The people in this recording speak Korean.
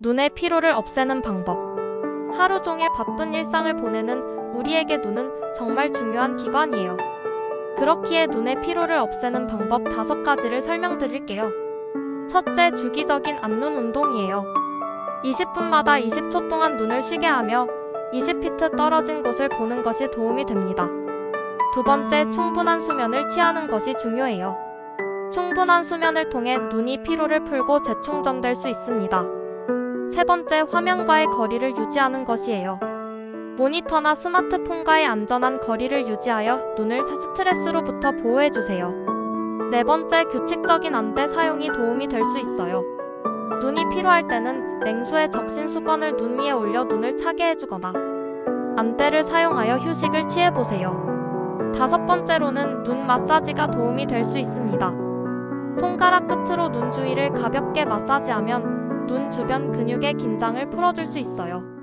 눈의 피로를 없애는 방법. 하루 종일 바쁜 일상을 보내는 우리에게 눈은 정말 중요한 기관이에요. 그렇기에 눈의 피로를 없애는 방법 다섯 가지를 설명드릴게요. 첫째, 주기적인 안눈 운동이에요. 20분마다 20초 동안 눈을 쉬게 하며 20피트 떨어진 곳을 보는 것이 도움이 됩니다. 두 번째, 충분한 수면을 취하는 것이 중요해요. 충분한 수면을 통해 눈이 피로를 풀고 재충전될 수 있습니다. 세 번째, 화면과의 거리를 유지하는 것이에요. 모니터나 스마트폰과의 안전한 거리를 유지하여 눈을 스트레스로부터 보호해주세요. 네 번째, 규칙적인 안대 사용이 도움이 될 수 있어요. 눈이 피로할 때는 냉수에 적신 수건을 눈 위에 올려 눈을 차게 해주거나 안대를 사용하여 휴식을 취해보세요. 다섯 번째로는 눈 마사지가 도움이 될 수 있습니다. 손가락 끝으로 눈 주위를 가볍게 마사지하면 눈 주변 근육의 긴장을 풀어줄 수 있어요.